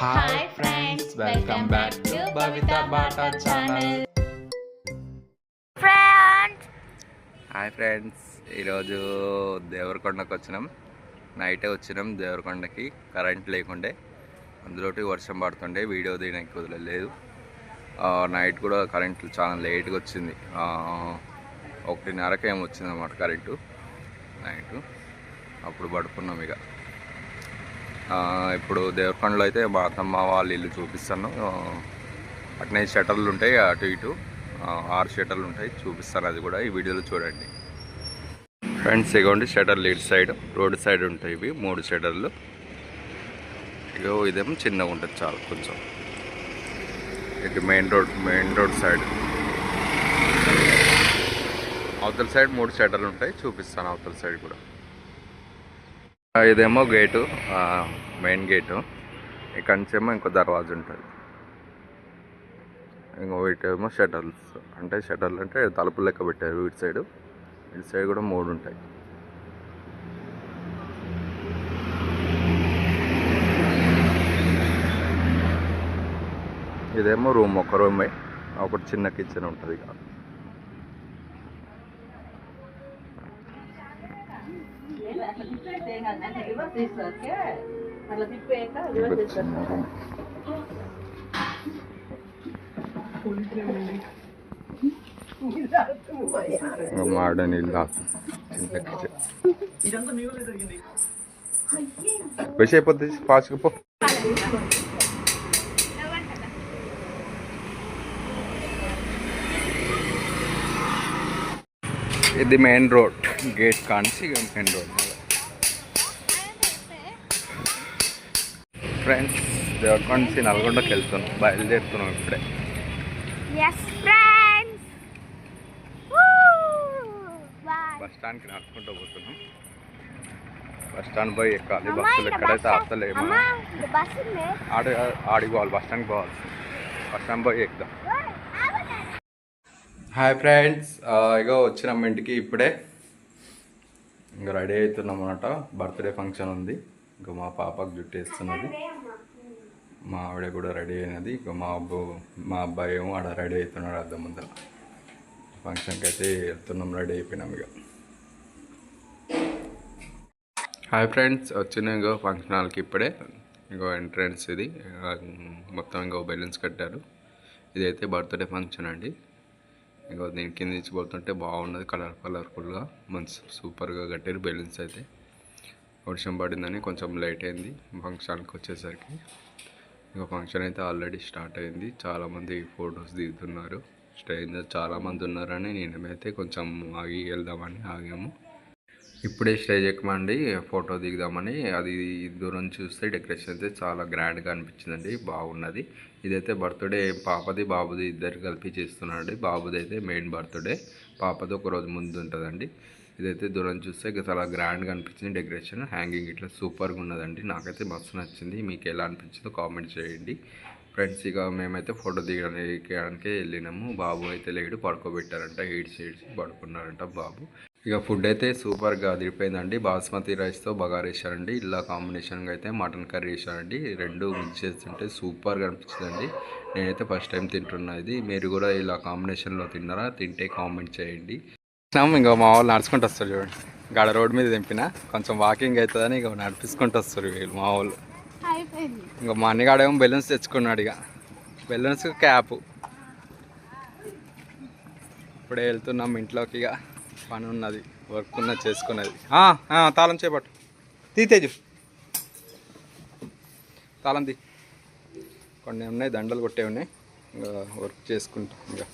Hi friends welcome back to Bata channel friends hi friends ఈరోజు దేవరకొండకు వచ్చినాం. నైటే వచ్చినాం దేవరకొండకి. కరెంట్ లేకుండే. అందులోటి వర్షం పడుతుండే. వీడియో తీయడానికి కుదరలేదు. ఆ, నైట్ కూడా కరెంట్ చాలా లేట్గా వచ్చింది. ఆ, ఒకటిన్నరకి ఏమో వచ్చింది అన్నమాట కరెంటు నైట్ అప్పుడు పడుకున్నాం ఇక. ఇప్పుడు దేవరకొండలో అయితే మా వాళ్ళ ఇల్లు చూపిస్తాను. అట్నే షటర్లు ఉంటాయి అటు ఇటు. ఆరు షటర్లు ఉంటాయి చూపిస్తాను అది కూడా ఈ వీడియోలో చూడండి. ఫ్రెండ్స్ ఇగోండి షటర్లు ఇటు సైడ్ రోడ్ సైడ్ ఉంటాయి ఇవి మూడు షటర్లు. ఇగో ఇదేమో చిన్నగా ఉంటుంది చాలా కొంచెం. ఇటు main road main road side. అవతల సైడ్ మూడు షటర్లు ఉంటాయి చూపిస్తాను అవతల సైడ్ కూడా. ఇదేమో గేటు ఆ, మెయిన్ గేటు. ఇక్కడ నుంచి ఏమో ఇంకో దర్వాజా ఉంటుంది. ఇంకో ఇటేమో షటర్స్. అంటే షటర్లు అంటే తలుపులు లెక్క పెట్టారు ఇటు సైడ్. ఇటు సైడ్ కూడా మూడు ఉంటాయి. ఇదేమో రూమ్ ఒక రూమే. ఒకటి చిన్న కిచెన్ ఉంటుంది ఇక. ఇది చిన్న రూమ్ ఇంకా మాడ నీళ్ళు చిన్న కిచెన్ విష అయిపోద్ది ఫాస్ట్గా పో ఇది మెయిన్ రోడ్ గేట్ కానిసి మెయిన్ రోడ్ ఫ్రెండ్స్ దేవరకొండ నుంచి నల్గొండకి వెళ్తున్నాం బయలుదేరుతున్నాం ఇప్పుడే. బస్ స్టాండ్కి నడుచుకుంటూ పోతున్నాం. బస్ స్టాండ్ పోయి ఎక్కాలి బస్సులు ఎక్కడైతే ఆపుతలేమో? ఉంది. ఆడ ఆడికి పోవాలి బస్ స్టాండ్కి పోవాలి. బస్ స్టాండ్ పోయి ఎక్కుదాం హాయ్ ఫ్రెండ్స్ ఇగో వచ్చినాం ఇంటికి ఇప్పుడే. ఇంకా రెడీ అవుతున్నాం అనమాట బర్త్డే ఫంక్షన్ ఉంది. ఇంకా మా పాపకు జుట్టు వేస్తున్నది మా ఆవిడ కూడా రెడీ అయినది. ఇంకా మా అబ్బు మా అబ్బాయి ఏమో ఆడ రెడీ అవుతున్నాడు అద్దం ముందర. ఫంక్షన్కి అయితే వెళ్తున్నాం రెడీ అయిపోయినాం ఇక. హాయ్ ఫ్రెండ్స్ వచ్చిన ఇంకో ఫంక్షన్ హాల్కి ఇప్పుడే. ఇంకో ఎంట్రన్స్ ఇది. మొత్తం ఇంకో బెలూన్స్ కట్టారు. ఇదైతే బర్త్డే ఫంక్షన్ అండి. ఇంకో దీని కింద నుంచి పోతుంటే బాగున్నది కలర్ కలర్ఫుల్గా. మంచి సూపర్గా కట్టారు బెలూన్స్ అయితే. వర్షం పడిందని కొంచెం లేట్ అయింది. ఫంక్షన్కి వచ్చేసరికి ఇక ఫంక్షన్ అయితే ఆల్రెడీ స్టార్ట్ అయింది. చాలామంది ఫొటోస్ దిగుతున్నారు. స్ట్రేంజర్ చాలామంది ఉన్నారని నేనైతే కొంచెం ఆగి వెళ్దామని ఆగాము. ఇప్పుడే స్టేజ్ ఎక్కమండి ఫోటో దిగుదామని అది దూరం చూస్తే డెకరేషన్ అయితే చాలా గ్రాండ్గా అనిపించిందండి. బాగున్నది. ఇదైతే బర్త్డే పాపది బాబుది ఇద్దరు కలిపి చేస్తున్నాడు. బాబుది అయితే మెయిన్ బర్త్డే పాపది ఒక రోజు ముందు ఉంటుందండి ఇదైతే దూరం చూస్తే ఇక చాలా గ్రాండ్గా అనిపించింది డెకరేషన్. హ్యాంగింగ్ ఇట్లా సూపర్గా ఉన్నదండి. నాకైతే మస్తు నచ్చింది. మీకు ఎలా అనిపించిందో కామెంట్ చేయండి. ఫ్రెండ్స్ ఇక మేమైతే ఫోటో దిగడానికి వెళ్ళినాము. బాబు అయితే లేడు పడుకోబెట్టారంట ఏడ్చి ఏడ్చి పడుకున్నారంట బాబు. ఇక ఫుడ్ అయితే సూపర్గా అదిరిపోయిందండి. బాస్మతి రైస్తో బగారు వేసారండి ఇలా కాంబినేషన్గా అయితే మటన్ కర్రీ వేసారండి రెండు మిక్స్ చేస్తుంటే సూపర్గా అనిపిస్తుందండి నేనైతే ఫస్ట్ టైం తింటున్నా ఇది. మీరు కూడా ఇలా కాంబినేషన్లో తిన్నారా? తింటే కామెంట్ చేయండి. ఇంకా మా వాళ్ళు నడుచుకుంటూ వస్తారు చూడండి. గాడ రోడ్ మీద దింపిన కొంచెం వాకింగ్ అవుతుందని ఇక నడిపించుకుంటూ వస్తారు వీళ్ళు మా వాళ్ళు. ఇంకా మా అన్నగాడేమో బెలూన్స్ తెచ్చుకున్నాడు ఇక. బెలూన్స్ క్యాప్ ఇప్పుడే వెళ్తున్నాం ఇంట్లోకి ఇక. పని ఉన్నది వర్క్ ఉన్నది చేసుకున్నది. తాళం చేపట్టు. తీ తేజు. తాళం తీ. కొన్ని ఉన్నాయి దండలు కొట్టే ఉన్నాయి. ఇంకా వర్క్ చేసుకుంటాం ఇంకా.